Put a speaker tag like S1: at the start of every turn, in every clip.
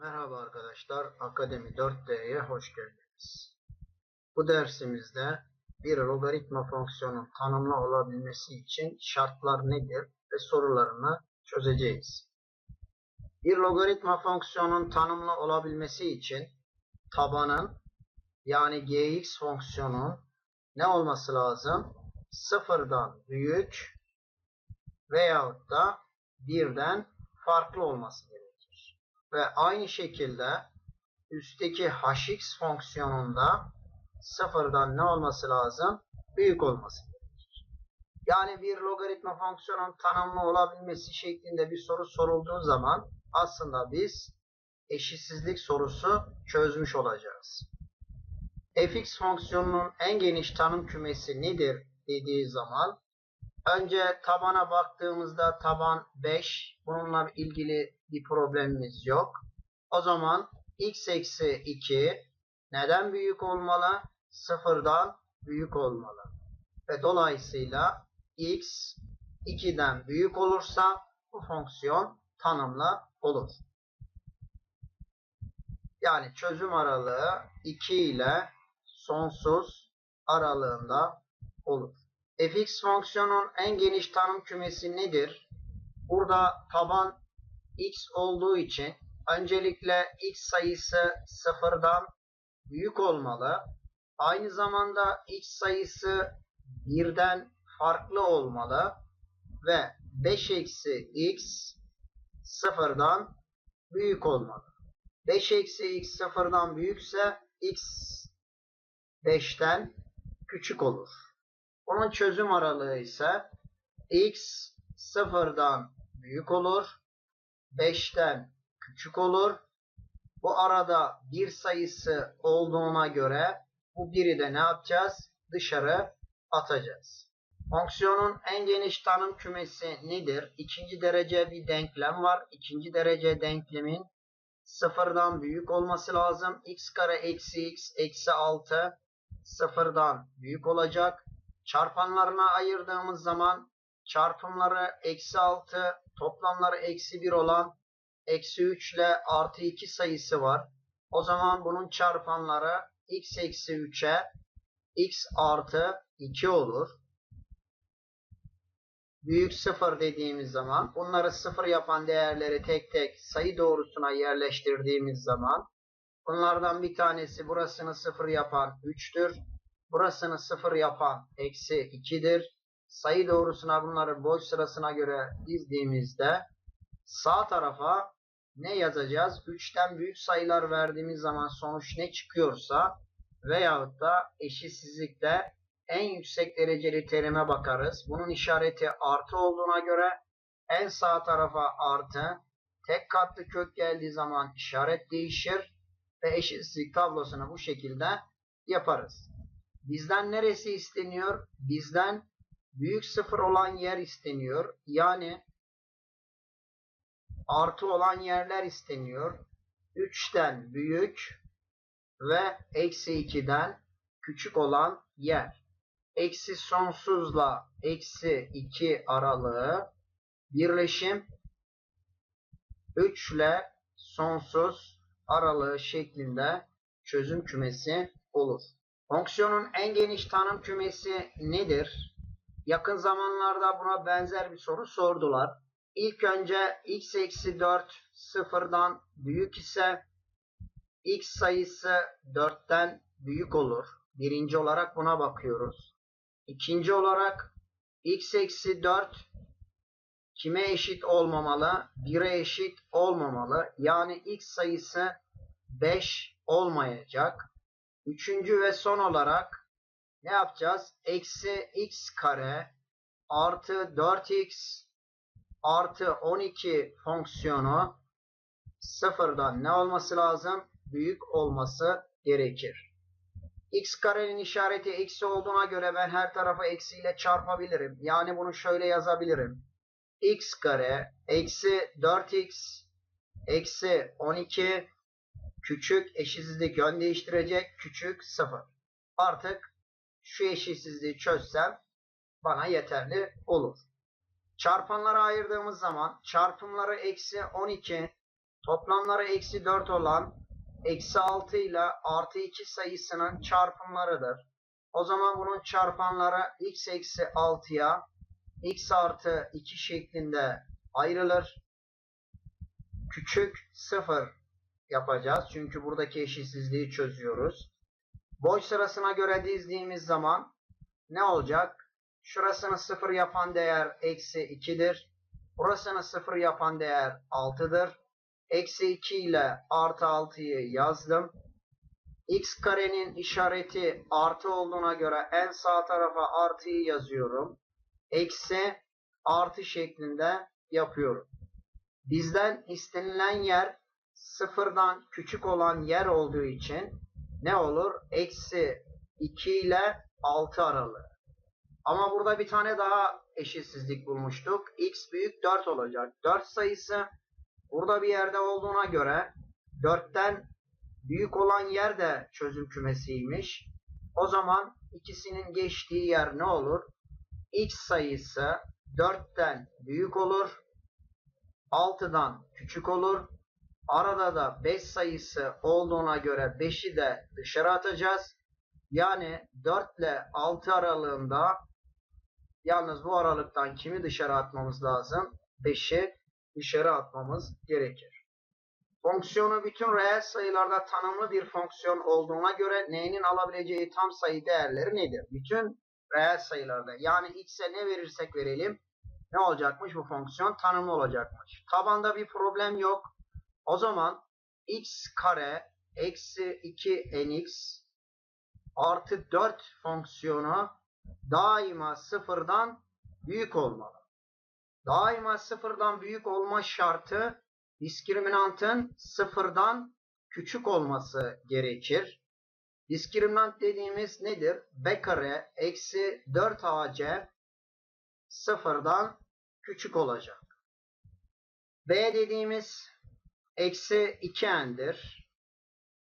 S1: Merhaba arkadaşlar, Akademi 4D'ye hoş geldiniz. Bu dersimizde bir logaritma fonksiyonun tanımlı olabilmesi için şartlar nedir ve sorularını çözeceğiz. Bir logaritma fonksiyonun tanımlı olabilmesi için tabanın yani gx fonksiyonun ne olması lazım? Sıfırdan büyük veyahut da birden farklı olması gerekir. Ve aynı şekilde üstteki hx fonksiyonunda sıfırdan ne olması lazım? Büyük olması gerekir. Yani bir logaritma fonksiyonun tanımlı olabilmesi şeklinde bir soru sorulduğu zaman aslında biz eşitsizlik sorusu çözmüş olacağız. fx fonksiyonunun en geniş tanım kümesi nedir dediği zaman önce tabana baktığımızda taban 5 bununla ilgili bir problemimiz yok. O zaman x eksi 2 neden büyük olmalı? Sıfırdan büyük olmalı. Ve dolayısıyla x 2'den büyük olursa bu fonksiyon tanımlı olur. Yani çözüm aralığı 2 ile sonsuz aralığında olur. Fx fonksiyonun en geniş tanım kümesi nedir? Burada taban x olduğu için öncelikle x sayısı sıfırdan büyük olmalı. Aynı zamanda x sayısı birden farklı olmalı ve 5 eksi x sıfırdan büyük olmalı. 5 eksi x sıfırdan büyükse x 5'ten küçük olur. Onun çözüm aralığı ise x sıfırdan büyük olur. 5'ten küçük olur. Bu arada bir sayısı olduğuna göre bu biri de ne yapacağız? Dışarı atacağız. Fonksiyonun en geniş tanım kümesi nedir? İkinci derece bir denklem var. İkinci derece denklemin sıfırdan büyük olması lazım. x kare eksi x eksi 6 sıfırdan büyük olacak. Çarpanlarına ayırdığımız zaman çarpımları eksi 6 toplamları eksi 1 olan eksi 3 ile artı 2 sayısı var. O zaman bunun çarpanları x eksi 3'e x artı 2 olur. Büyük 0 dediğimiz zaman bunları 0 yapan değerleri tek tek sayı doğrusuna yerleştirdiğimiz zaman bunlardan bir tanesi burasını 0 yapan 3'tür. Burasını 0 yapan eksi 2'dir. Sayı doğrusuna bunları boş sırasına göre dizdiğimizde sağ tarafa ne yazacağız? 3'ten büyük sayılar verdiğimiz zaman sonuç ne çıkıyorsa veyahut da eşitsizlikte en yüksek dereceli terime bakarız. Bunun işareti artı olduğuna göre en sağ tarafa artı, tek katlı kök geldiği zaman işaret değişir ve eşitsizlik tablosunu bu şekilde yaparız. Bizden neresi isteniyor? Bizden büyük sıfır olan yer isteniyor. Yani artı olan yerler isteniyor. 3'ten büyük ve eksi 2'den küçük olan yer. Eksi sonsuzla eksi 2 aralığı birleşim 3 ile sonsuz aralığı şeklinde çözüm kümesi olur. Fonksiyonun en geniş tanım kümesi nedir? Yakın zamanlarda buna benzer bir soru sordular. İlk önce x eksi 4 sıfırdan büyük ise x sayısı 4'ten büyük olur. Birinci olarak buna bakıyoruz. İkinci olarak x eksi 4 kime eşit olmamalı? 1'e eşit olmamalı. Yani x sayısı 5 olmayacak. Üçüncü ve son olarak ne yapacağız? Eksi x kare artı 4x artı 12 fonksiyonu sıfırdan ne olması lazım? Büyük olması gerekir. x karenin işareti eksi olduğuna göre ben her tarafa eksiyle çarpabilirim. Yani bunu şöyle yazabilirim. x kare eksi 4x eksi 12 küçük eşitsizlik yön değiştirecek küçük 0. Artık şu eşitsizliği çözsem bana yeterli olur. Çarpanlara ayırdığımız zaman çarpımları eksi 12 toplamları eksi 4 olan eksi 6 ile artı 2 sayısının çarpımlarıdır. O zaman bunun çarpanları x eksi 6'ya x artı 2 şeklinde ayrılır. Küçük 0 yapacağız. Çünkü buradaki eşitsizliği çözüyoruz. Boy sırasına göre dizdiğimiz zaman ne olacak? Şurasını 0 yapan değer eksi 2'dir. Burasını 0 yapan değer 6'dır. Eksi 2 ile artı 6'yı yazdım. x karenin işareti artı olduğuna göre en sağ tarafa artıyı yazıyorum. Eksi artı şeklinde yapıyorum. Bizden istenilen yer sıfırdan küçük olan yer olduğu için ne olur? Eksi 2 ile 6 aralığı. Ama burada bir tane daha eşitsizlik bulmuştuk. x büyük 4 olacak. 4 sayısı burada bir yerde olduğuna göre 4'ten büyük olan yer de çözüm kümesiymiş. O zaman ikisinin geçtiği yer ne olur? x sayısı 4'ten büyük olur. 6'dan küçük olur. Arada da 5 sayısı olduğuna göre 5'i de dışarı atacağız. Yani 4 ile 6 aralığında yalnız bu aralıktan kimi dışarı atmamız lazım? 5'i dışarı atmamız gerekir. Fonksiyonu bütün reel sayılarda tanımlı bir fonksiyon olduğuna göre n'nin alabileceği tam sayı değerleri nedir? Bütün reel sayılarda yani x'e ne verirsek verelim ne olacakmış bu fonksiyon? Tanımlı olacakmış. Tabanda bir problem yok. O zaman x kare eksi 2 nx artı 4 fonksiyonu daima sıfırdan büyük olmalı. Daima sıfırdan büyük olma şartı diskriminantın sıfırdan küçük olması gerekir. Diskriminant dediğimiz nedir? b kare eksi 4ac sıfırdan küçük olacak. b dediğimiz eksi 2n'dir.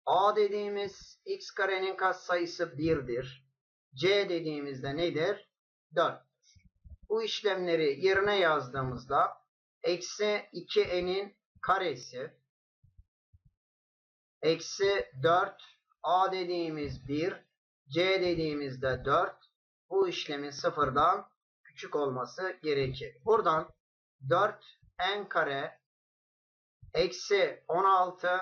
S1: a dediğimiz x karenin katsayısı 1'dir. c dediğimizde nedir? 4. Bu işlemleri yerine yazdığımızda eksi 2n'in karesi eksi 4 a dediğimiz 1 c dediğimizde 4 bu işlemin sıfırdan küçük olması gerekir. Buradan 4 n kare eksi 16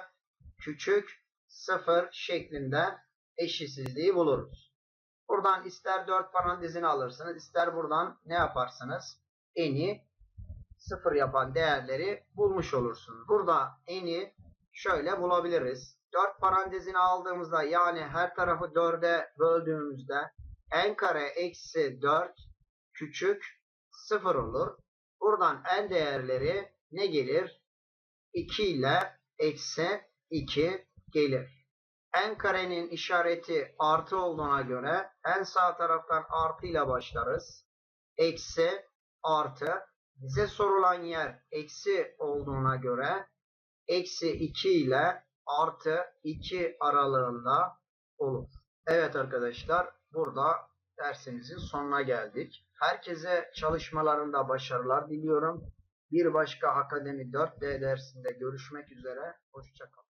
S1: küçük 0 şeklinde eşitsizliği buluruz. Buradan ister 4 parantezini alırsınız ister buradan ne yaparsınız? N'i 0 yapan değerleri bulmuş olursunuz. Burada n'i şöyle bulabiliriz. 4 parantezini aldığımızda yani her tarafı 4'e böldüğümüzde n kare eksi 4 küçük 0 olur. Buradan n değerleri ne gelir? 2 ile eksi 2 gelir. n karenin işareti artı olduğuna göre en sağ taraftan artı ile başlarız. Eksi artı. Bize sorulan yer eksi olduğuna göre eksi 2 ile artı 2 aralığında olur. Evet arkadaşlar burada dersimizin sonuna geldik. Herkese çalışmalarında başarılar diliyorum. Bir başka Akademi 4D dersinde görüşmek üzere. Hoşçakalın.